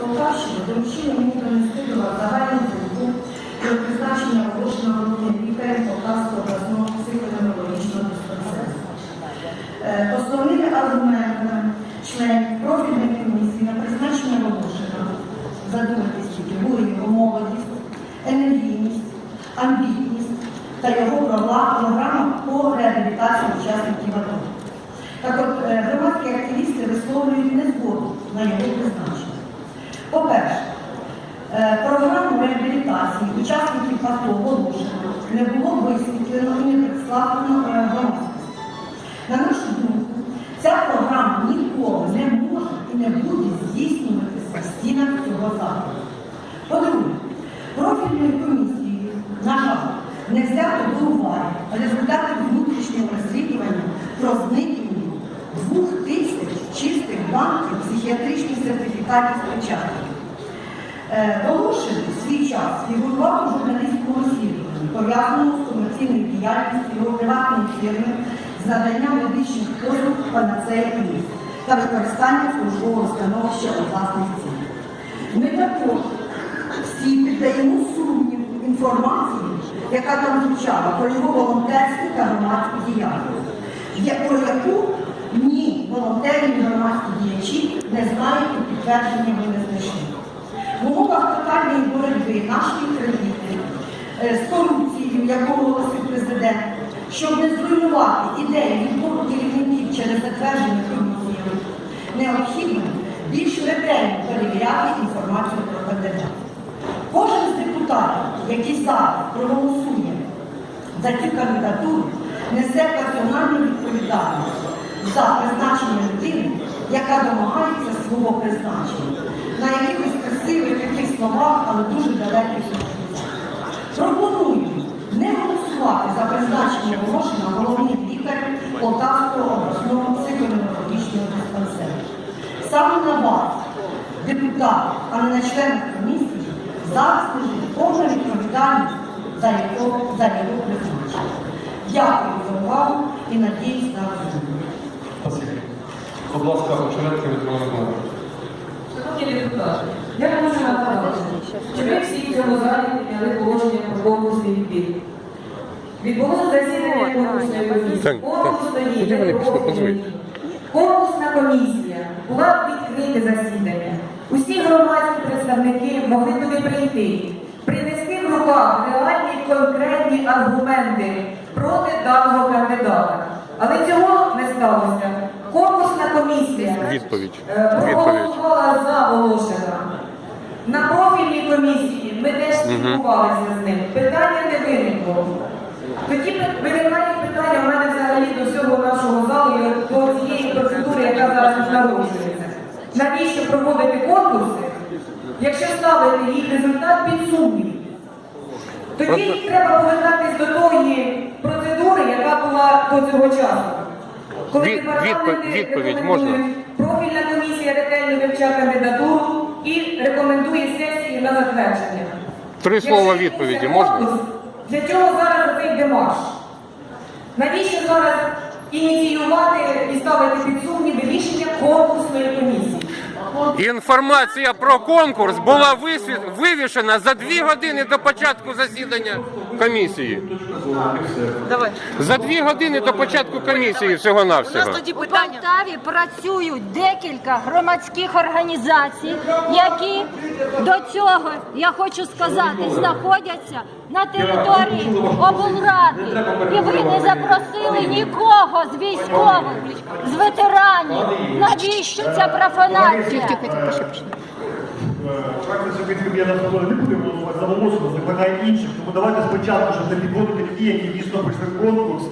Полтавщини доручили мені донести до вас загальну думку про призначення оголошеного головним лікарем Полтавського обласного психоневрологічного диспансеру. Е, Основними аргументами членів профільної комісії на призначення Волошина, задумайтесь тільки, були його молодість, енергійність, амбітність та його програма по реабілітації учасників АТО. Так от е, громадські активісти висловлюють незгоду на його призначення. Реабілітації учасників АТО Волошина не було висвітлено і не представлено е, громадськості. На нашу думку, ця програма ніколи не може і не буде здійснюватися в стінах цього закладу. По-друге, профільною комісією, на жаль, не взято до уваги результати внутрішнього розслідування про зникнення двох тисяч чистих банків психіатричних сертифікатів спочатку. Е, Волошин свій час фігурував у журналістському розслідуванні, пов'язаному з комерційною діяльністю його приватної фірми з наданням медичних послуг панацея Плюс та використання службового становища у власних цілях. Ми також всі піддаємо сумніву інформацію, яка там звучала про його волонтерську та громадську діяльність, про яку ні волонтери, ні громадські діячі не знають і підтвердження ми не знайшли. В умовах тотальної боротьби нашої країни е, з корупцією, як оголосив президент, щоб не зруйнувати ідею відбору керівників через затвердження комісією, необхідно більш ретельно перевіряти інформацію про кандидата. Кожен з депутатів, який зараз проголосує за цю кандидатуру, несе персональну відповідальність за призначення людини, яка домагається свого призначення на якихось красивих таких словах, але дуже далеких від. Пропоную не голосувати за призначення Волошина головним лікарем Полтавського обласного психоневрологічного диспансеру. Саме на вас, депутат, а не на членів комісії, зараз лежить повна відповідальність за його, за його призначення. Дякую за увагу і надіюсь на розуміння. Будь ласка, очередка від Володимира. Шановні депутати, я хочу нагадати, що ми всі в цьому залі прийняли положення про конкурсний відбір. Відбулося засідання конкурсної комісії. Конкурс Позвонь. рівні. Конкурсна комісія була відкрите засідання. Усі громадські представники могли туди прийти, принести в руках реальні конкретні аргументи проти даного кандидата. Але цього не сталося. Конкурсна комісія Відповідь. Е, проголосувала за Волошина. На профільній комісії ми теж спілкувалися з ним. Питання не виникло. Тоді виникає питання в мене взагалі до всього нашого залу і до цієї процедури, яка зараз народжується. Навіщо проводити конкурси, якщо ставити їх результат під сумнів? Тоді треба повертатись до тої процедури, яка була до цього часу. Коли Від- відповідь можна? Профільна комісія ретельно вивчає кандидатуру і рекомендує сесії на затвердження. Три слова відповіді можна? Для чого зараз цей демарш? Навіщо зараз ініціювати і ставити під сумнів рішення? Інформація про конкурс була вивішена за дві години до початку засідання комісії. Давай. За дві години до початку комісії всього навсього тоді У. Полтаві працюють декілька громадських організацій, які до цього, я хочу сказати, знаходяться на території облради. І ви не запросили нікого з військових, з ветеранів. Навіщо ця профанація? Фракція «Сьогодні я на не буде голосувати за закликає інших. Тому давайте спочатку, щоб не підводити ті, які дійсно прийшли в конкурс,